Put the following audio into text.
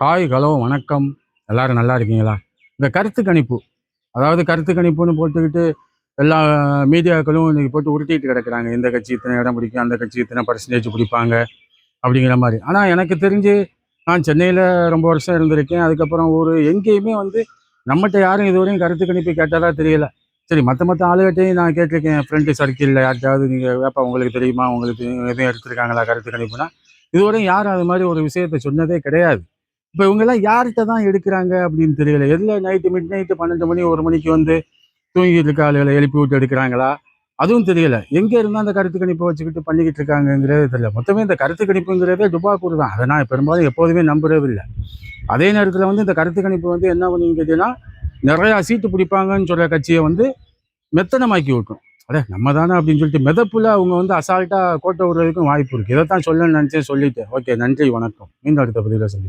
Hi hello வணக்கம். எல்லாரும் நல்லா இருக்கீங்களா? இந்த கருத்து கணிப்பு. அதாவது கருத்து கணிப்புன்னு போட்டுக்கிட்டு எல்லா மீடியாக்களும் இன்றைக்கி போட்டு உருட்டிட்டு கிடக்குறாங்க. இந்த கட்சி இத்தனை இடம் பிடிக்கும் அந்த கட்சி இத்தனை பர்சன்டேஜ் பிடிப்பாங்க அப்படிங்கிற மாதிரி. ஆனால் எனக்கு தெரிஞ்சு நான் சென்னையில் ரொம்ப வருஷம் இருந்திருக்கேன். அதுக்கப்புறம் ஒரு எங்கேயுமே வந்து நம்மகிட்ட யாரும் இதுவரையும் கருத்து கணிப்பு கேட்டதா தெரியல. சரி மற்ற மற்ற ஆளுகிட்டையும் நான் கேட்டிருக்கேன். ஃப்ரெண்டு சர்க்கிளில் யார்ட்டாவது நீங்கள் வேப்பா உங்களுக்கு தெரியுமா? உங்களுக்கு எதுவும் எடுத்திருக்காங்களா கருத்து கணிப்புனா? இதுவரையும் யாரும் அது மாதிரி ஒரு விஷயத்த சொன்னதே கிடையாது. இப்போ இவங்கெல்லாம் யார்கிட்ட தான் எடுக்கிறாங்க அப்படின்னு தெரியல. எதில் நைட்டு மிட் நைட்டு பன்னெண்டு மணி ஒரு மணிக்கு வந்து தூங்கிட்டு இருக்க ஆளுகளை எழுப்பி விட்டு எடுக்கிறாங்களா? அதுவும் தெரியல. எங்கே இருந்தால் அந்த கருத்து கணிப்பை வச்சுக்கிட்டு பண்ணிக்கிட்டு இருக்காங்கங்கிறது தெரியல. மொத்தமே இந்த கருத்து கணிப்புங்கிறதே டுபாக்கூர் தான். அதை நான் பெரும்பாலும் எப்போதுமே நம்புறதில்லை. அதே நேரத்தில் வந்து இந்த கருத்து கணிப்பு வந்து என்ன பண்ணீங்க கேட்டீங்கன்னா நிறையா சீட்டு பிடிப்பாங்கன்னு சொல்கிற கட்சியை வந்து மெத்தனமாக்கி விட்டோம். அடே நம்ம தானே அப்படின்னு சொல்லிட்டு மிதப்பில் அவங்க வந்து அசால்ட்டாக கோட்டை விடுறதுக்கும் வாய்ப்பு இருக்குது இதை தான் சொல்லணும்னு நினச்சேன் சொல்லிட்டேன். ஓகே நன்றி வணக்கம். மீண்டும் அடுத்த பதிவில் சந்திப்போம்.